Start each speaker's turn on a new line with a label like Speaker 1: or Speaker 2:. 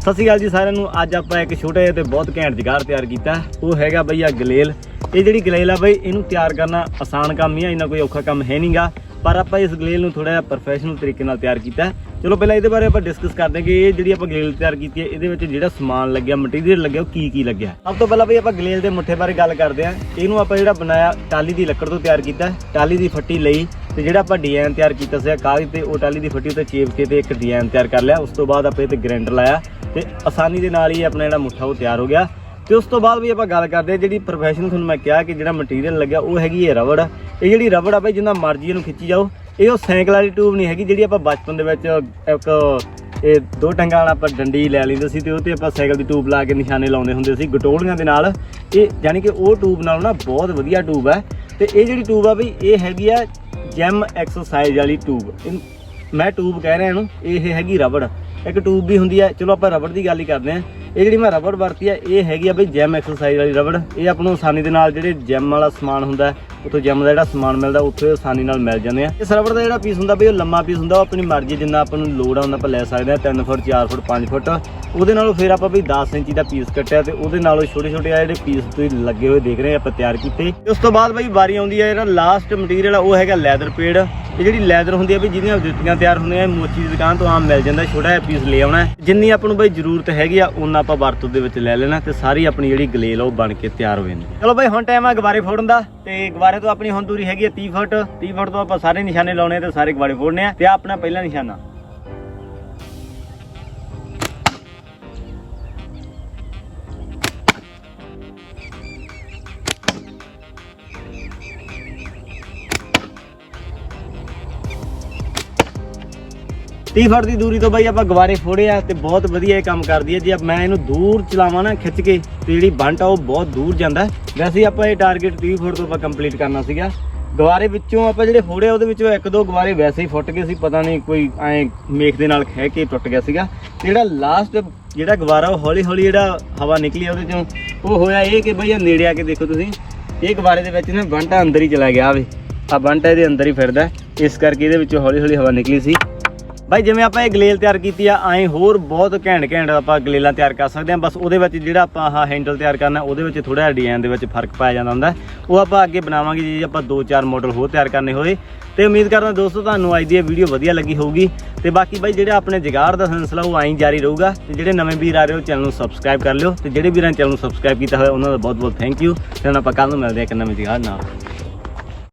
Speaker 1: ਸਤਿ ਸ਼੍ਰੀ ਅਕਾਲ ਜੀ ਸਾਰਿਆਂ ਨੂੰ। ਅੱਜ ਆਪਾਂ ਇੱਕ ਛੋਟੇ ਜਿਹਾ ਤੇ ਬਹੁਤ ਘੈਂਟ ਜਗਾਰ ਤਿਆਰ ਕੀਤਾ। ਉਹ ਹੈਗਾ ਬਈ ਆ ਗਲੇਲ। ਇਹ ਜਿਹੜੀ ਗਲੇਲ ਆ ਬਈ, ਇਹਨੂੰ ਤਿਆਰ ਕਰਨਾ ਆਸਾਨ ਕੰਮ ਹੀ ਆ, ਇੰਨਾ ਕੋਈ ਔਖਾ ਕੰਮ ਹੈ ਨਹੀਂਗਾ ਪਰ ਆਪਾਂ ਇਸ ਗਲੇਲ ਨੂੰ ਥੋੜਾ ਜਿਹਾ ਪ੍ਰੋਫੈਸ਼ਨਲ ਤਰੀਕੇ ਨਾਲ ਤਿਆਰ ਕੀਤਾ। ਚਲੋ ਪਹਿਲਾਂ ਇਹਦੇ ਬਾਰੇ ਆਪਾਂ ਡਿਸਕਸ ਕਰਦੇ ਹਾਂ ਕਿ ਇਹ ਜਿਹੜੀ ਆਪਾਂ ਗਲੇਲ ਤਿਆਰ ਕੀਤੀ ਹੈ, ਇਹਦੇ ਵਿੱਚ ਜਿਹੜਾ ਸਮਾਨ ਲੱਗਿਆ ਮਟੀਰੀਅਲ ਲੱਗਿਆ, ਉਹ ਕੀ ਕੀ ਲੱਗਿਆ। ਸਭ ਤੋਂ ਪਹਿਲਾਂ ਬਈ ਆਪਾਂ ਗਲੇਲ ਦੇ ਮੁੱਠੇ ਬਾਰੇ ਗੱਲ ਕਰਦੇ ਹਾਂ। ਇਹਨੂੰ ਆਪਾਂ ਜਿਹੜਾ ਬਣਾਇਆ ਟਾਲੀ ਦੀ ਲੱਕੜ ਤੋਂ ਤਿਆਰ ਕੀਤਾ। ਹੈ। ਟਾਲੀ ਦੀ ਫੱਟੀ ਲਈ ਤੇ ਜਿਹੜਾ ਆਪਾਂ ਡਿਜ਼ਾਈਨ ਤਿਆਰ ਕੀਤਾ ਸੀ ਕਾਗਜ਼ ਤੇ, ਉਹ ਟਾਲੀ ਦੀ ਫੱਟੀ ਉੱਤੇ ਚੇਪ ਕੇ ਤੇ ਇੱਕ ਡਿਜ਼ਾਈਨ ਤਿਆਰ ਕਰ ਲਿਆ। ਉਸ ਤੋਂ ਬਾਅਦ ਆਪਾਂ ਇਹ ਤੇ ਗ੍ਰਾਈਂਡਰ ਲਾਇਆ। ਤੇ ਆਸਾਨੀ ਦੇ ਨਾਲ ਹੀ ਆਪਣਾ ਜਿਹੜਾ ਮੁੱਠਾ ਉਹ ਤਿਆਰ ਹੋ ਗਿਆ। ਤੇ ਉਸ ਤੋਂ ਬਾਅਦ ਵੀ ਆਪਾਂ ਗੱਲ ਕਰਦੇ ਹਾਂ, ਜਿਹੜੀ ਪ੍ਰੋਫੈਸ਼ਨ ਤੁਹਾਨੂੰ ਮੈਂ ਕਿਹਾ ਕਿ ਜਿਹੜਾ ਮਟੀਰੀਅਲ ਲੱਗਿਆ, ਉਹ ਹੈਗੀ ਹੈ ਰਬੜ। ਇਹ ਜਿਹੜੀ ਰਬੜ ਆ ਬਈ, ਜਿੰਨਾ ਮਰਜ਼ੀ ਇਹਨੂੰ ਖਿੱਚੀ ਜਾਓ। ਇਹ ਉਹ ਸਾਈਕਲ ਵਾਲੀ ਟਿਊਬ ਨਹੀਂ ਹੈਗੀ, ਜਿਹੜੀ ਆਪਾਂ ਬਚਪਨ ਦੇ ਵਿੱਚ ਇੱਕ ਇਹ ਦੋ ਟੰਗਾਂ ਵਾਲਾ ਆਪਾਂ ਡੰਡੀ ਲੈ ਲੈਂਦੇ ਸੀ ਤੇ ਉਹ ਤੇ ਆਪਾਂ ਸਾਈਕਲ ਦੀ ਟਿਊਬ ਲਾ ਕੇ ਨਿਸ਼ਾਨੇ ਲਾਉਂਦੇ ਹੁੰਦੇ ਸੀ, ਗਟੋਲੀਆਂ ਦੇ ਨਾਲ। ਇਹ ਯਾਨੀ ਕਿ ਉਹ ਟਿਊਬ ਨਾਲੋਂ ਨਾ ਬਹੁਤ ਵਧੀਆ ਟਿਊਬ ਹੈ ਤੇ ਇਹ ਜਿਹੜੀ ਟਿਊਬ ਆ ਬਈ, ਇਹ ਹੈਗੀ ਆ ਜੈਮ ਐਕਸਰਸਾਈਜ਼ ਵਾਲੀ ਟਿਊਬ ਮੈਂ ਟਿਊਬ ਕਹਿ ਰਿਹਾ ਇਹਨੂੰ, ਇਹ ਹੈਗੀ ਰਬੜ। ਇੱਕ ਟੂਬ ਵੀ ਹੁੰਦੀ ਹੈ ਚਲੋ ਆਪਾਂ ਰਬੜ ਦੀ ਗੱਲ ਹੀ ਕਰਦੇ ਹਾਂ। ਇਹ ਜਿਹੜੀ ਮੈਂ ਰਬੜ ਵਰਤੀ ਹੈ ਇਹ ਹੈਗੀ ਆ ਬਈ ਜੈਮ ਐਕਸਰਸਾਈਜ਼ ਵਾਲੀ ਰਬੜ। ਇਹ ਆਪਾਂ ਨੂੰ ਆਸਾਨੀ ਦੇ ਨਾਲ ਜਿਹੜੇ ਜਿਮ ਵਾਲਾ ਸਮਾਨ ਹੁੰਦਾ ਉੱਥੋਂ ਜਿਮ ਦਾ ਜਿਹੜਾ ਸਮਾਨ ਮਿਲਦਾ, ਉੱਥੇ ਆਸਾਨੀ ਨਾਲ ਮਿਲ ਜਾਂਦੇ ਆ। ਇਸ ਸਰਵਰ ਦਾ ਜਿਹੜਾ ਪੀਸ ਹੁੰਦਾ ਬਈ, ਉਹ ਲੰਮਾ ਪੀਸ ਹੁੰਦਾ, ਉਹ ਆਪਣੀ ਮਰਜ਼ੀ ਜਿੰਨਾ ਆਪਾਂ ਨੂੰ ਲੋੜ ਆ, ਉਹਨਾਂ ਆਪਾਂ ਲੈ ਸਕਦੇ ਆ 3 ਫੁੱਟ 4 ਫੁੱਟ 5 ਫੁੱਟ ਉਹਦੇ ਨਾਲੋਂ ਫਿਰ ਆਪਾਂ ਬਈ 10 ਇੰਚੀ ਦਾ ਪੀਸ ਕੱਟਿਆ ਤੇ ਉਹਦੇ ਨਾਲੋਂ ਛੋਟੇ ਛੋਟੇ ਆ ਜਿਹੜੇ ਪੀਸ ਤੁਸੀਂ ਲੱਗੇ ਹੋਏ ਦੇਖ ਰਹੇ ਆਪਾਂ ਤਿਆਰ ਕੀਤੇ। ਉਸ ਤੋਂ ਬਾਅਦ ਬਈ ਵਾਰੀ ਆਉਂਦੀ ਹੈ ਜਿਹੜਾ ਲਾਸਟ ਮਟੀਰੀਅਲ ਆ, ਉਹ ਹੈਗਾ ਲੈਦਰ ਪੇੜ ਇਹ ਜਿਹੜੀ ਲੈਦਰ ਹੁੰਦੀ ਆ ਵੀ ਜਿਹਦੀਆਂ ਜੁੱਤੀਆਂ ਤਿਆਰ ਹੁੰਦੀਆਂ ਮੋਚੀ ਦੀ ਦੁਕਾਨ ਤੋਂ ਆਮ ਮਿਲ ਜਾਂਦਾ, ਛੋਟਾ ਜਿਹਾ ਪੀਸ ਲੈ ਆਉਣਾ। ਜਿੰਨੀ ਆਪਾਂ ਨੂੰ ਬਈ ਜ਼ਰੂਰਤ ਹੈਗੀ ਆ ਉਹਨਾਂ ਆਪਾਂ ਵਰਤੋਂ ਦੇ ਵਿੱਚ ਲੈ ਲੈਣਾ ਤੇ ਸਾਰੀ ਆਪਣੀ ਜਿਹੜੀ ਗਲੇਲ ਆ, ਉਹ ਬਣ ਕੇ ਤਿਆਰ ਹੋ ਜਾਂਦੀ ਚਲੋ ਬਈ, ਹੁਣ ਟਾਈਮ ਆ ਗਵਾਰੇ ਫੋੜਨ ਦਾ ਤੇ ਗਵਾਰੇ ਤੋਂ ਆਪਣੀ ਹੁਣ ਦੂਰੀ ਹੈਗੀ ਹੈ 30 ਫੁੱਟ 30 ਫੁੱਟ ਤੋਂ ਆਪਾਂ ਸਾਰੇ ਨਿਸ਼ਾਨੇ ਲਾਉਣੇ ਤੇ ਸਾਰੇ ਗਵਾਰੇ ਫੋੜਨੇ ਆ ਤੇ ਆਹ ਆਪਣਾ ਪਹਿਲਾ ਨਿਸ਼ਾਨਾ। ਤੀਹ ਫੁੱਟ ਦੀ ਦੂਰੀ ਤੋਂ ਬਾਈ ਆਪਾਂ ਗਵਾਰੇ ਫੋੜੇ ਆ ਤੇ ਬਹੁਤ ਵਧੀਆ ਇਹ ਕੰਮ ਕਰਦੀ ਹੈ। ਜੇ ਮੈਂ ਇਹਨੂੰ ਦੂਰ ਚਲਾਵਾਂ ਨਾ ਖਿੱਚ ਕੇ ਤੇ ਜਿਹੜੀ ਬੰਟ ਆ, ਉਹ ਬਹੁਤ ਦੂਰ ਜਾਂਦਾ ਵੈਸੇ ਹੀ ਆਪਾਂ ਇਹ ਟਾਰਗੇਟ 30 ਫੁੱਟ ਤੋਂ ਆਪਾਂ ਕੰਪਲੀਟ ਕਰਨਾ ਸੀਗਾ। ਗਵਾਰੇ ਵਿੱਚੋਂ ਆਪਾਂ ਜਿਹੜੇ ਫੋੜੇ ਉਹਦੇ ਵਿੱਚੋਂ ਇੱਕ ਦੋ ਗਵਾਰੇ ਵੈਸੇ ਹੀ ਫੁੱਟ ਗਏ ਸੀ, ਪਤਾ ਨਹੀਂ ਕੋਈ ਐ ਮੇਖ ਦੇ ਨਾਲ ਖਹਿ ਕੇ ਟੁੱਟ ਗਿਆ ਸੀਗਾ। ਤੇ ਜਿਹੜਾ ਲਾਸਟ ਜਿਹੜਾ ਗਵਾਰਾ ਉਹ ਹੌਲੀ ਹੌਲੀ ਜਿਹੜਾ ਹਵਾ ਨਿਕਲੀ ਉਹਦੇ ਚੋਂ ਉਹ ਹੋਇਆ ਇਹ ਕਿ ਬਈ ਨੇੜੇ ਆ ਕੇ ਦੇਖੋ ਤੁਸੀਂ, ਇਹ ਗਵਾਰੇ ਦੇ ਵਿੱਚ ਨਾ ਬੰਟਾ ਅੰਦਰ ਹੀ ਚਲਾ ਗਿਆ ਆਵੇ ਆ ਬੰਟਾ ਇਹਦੇ ਅੰਦਰ ਹੀ ਫਿਰਦਾ ਇਸ ਕਰਕੇ ਇਹਦੇ ਵਿੱਚੋਂ ਹੌਲੀ ਹੌਲੀ ਹਵਾ ਨਿਕਲੀ ਸੀ। ਬਾਈ, ਜਿਵੇਂ ਆਪਾਂ ਇਹ ਗਲੇਲ ਤਿਆਰ ਕੀਤੀ ਆ ਐਂ ਹੋਰ ਬਹੁਤ ਘੈਂਟ ਘੈਂਟ ਆਪਾਂ ਗਲੇਲਾਂ ਤਿਆਰ ਕਰ ਸਕਦੇ ਹਾਂ ਬਸ ਉਹਦੇ ਵਿੱਚ ਜਿਹੜਾ ਆਪਾਂ ਆਹ ਹੈਂਡਲ ਤਿਆਰ ਕਰਨਾ, ਉਹਦੇ ਵਿੱਚ ਥੋੜਾ ਜਿਹਾ ਡਿਜ਼ਾਈਨ ਦੇ ਵਿੱਚ ਫ਼ਰਕ ਪਾਇਆ ਜਾਂਦਾ ਹੁੰਦਾ। ਉਹ ਆਪਾਂ ਅੱਗੇ ਬਣਾਵਾਂਗੇ ਜੇ, ਆਪਾਂ ਦੋ ਚਾਰ ਮਾਡਲ ਹੋਰ ਤਿਆਰ ਕਰਨੇ ਹੋਏ। ਤੇ ਉਮੀਦ ਕਰਦਾ ਦੋਸਤੋ, ਤੁਹਾਨੂੰ ਅੱਜ ਦੀ ਇਹ ਵੀਡੀਓ ਵਧੀਆ ਲੱਗੀ ਹੋਊਗੀ। ਤੇ ਬਾਕੀ ਬਾਈ, ਜਿਹੜਾ ਆਪਣੇ ਜਗਾੜ ਦਾ ਸਿਲਸਿਲਾ, ਉਹ ਐਂ ਜਾਰੀ ਰਹੂਗਾ। ਤੇ ਜਿਹੜੇ ਨਵੇਂ ਵੀਰ ਆ ਰਹੇ ਹੋ, ਚੈਨਲ ਨੂੰ ਸਬਸਕ੍ਰਾਈਬ ਕਰ ਲਿਓ। ਤੇ ਜਿਹੜੇ ਵੀਰਾਂ ਨੇ ਚੈਨਲ ਨੂੰ ਸਬਸਕ੍ਰਾਈਬ ਕੀਤਾ ਹੋਇਆ, ਉਹਨਾਂ ਦਾ ਬਹੁਤ ਬਹੁਤ ਥੈਂਕ ਯੂ ਤੇ ਆਪਾਂ ਕੱਲ ਨੂੰ ਮਿਲਦੇ ਹਾਂ ਇੱਕ ਨਵੇਂ ਜਗਾੜ ਨਾਲ।